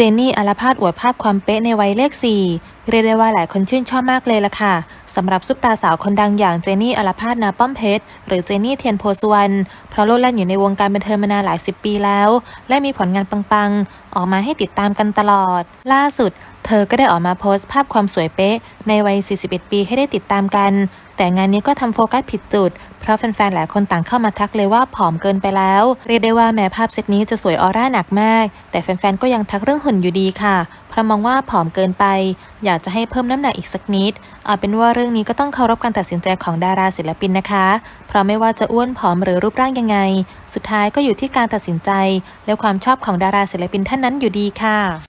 เจนนี่อลภาดอวดภาพความเป๊ะในวัยเลขสี่เรียกได้ว่าหลายคนชื่นชอบมากเลยล่ะค่ะ สำหรับซุปตาสาวคนดังอย่างเจนี่อลภาสนาป้อมเพชร หรือเจนนี่เทียนโพสุวรรณเพราะโลดแล่นอยู่ในวงการบันเทิงมานานหลายสิบปีแล้ว และมีผลงานปังๆ ออกมาให้ติดตามกันตลอด ล่าสุด เธอก็ได้ออกมาโพสต์ภาพความสวยเป๊ะ ในวัย 41 ปีให้ได้ติดตามกัน แต่งานนี้ก็ทำโฟกัสผิดจุด เพราะแฟนๆหลายคนต่างเข้ามาทักเลยว่าผอมเกินไปแล้ว เรียกได้ว่าแม้ภาพเซตนี้จะสวยออร่าหนักมาก แต่แฟนๆก็ยังทักเรื่องหุ่นอยู่ดีค่ะ เรามองว่าผอมเกินไป อยากจะให้เพิ่มน้ำหนักอีกสักนิด เอาเป็นว่าเรื่องนี้ก็ต้องเคารพการตัดสินใจของดาราศิลปินนะคะ เพราะไม่ว่าจะอ้วนผอมหรือรูปร่างยังไง สุดท้ายก็อยู่ที่การตัดสินใจ และความชอบของดาราศิลปินท่านนั้นอยู่ดีค่ะ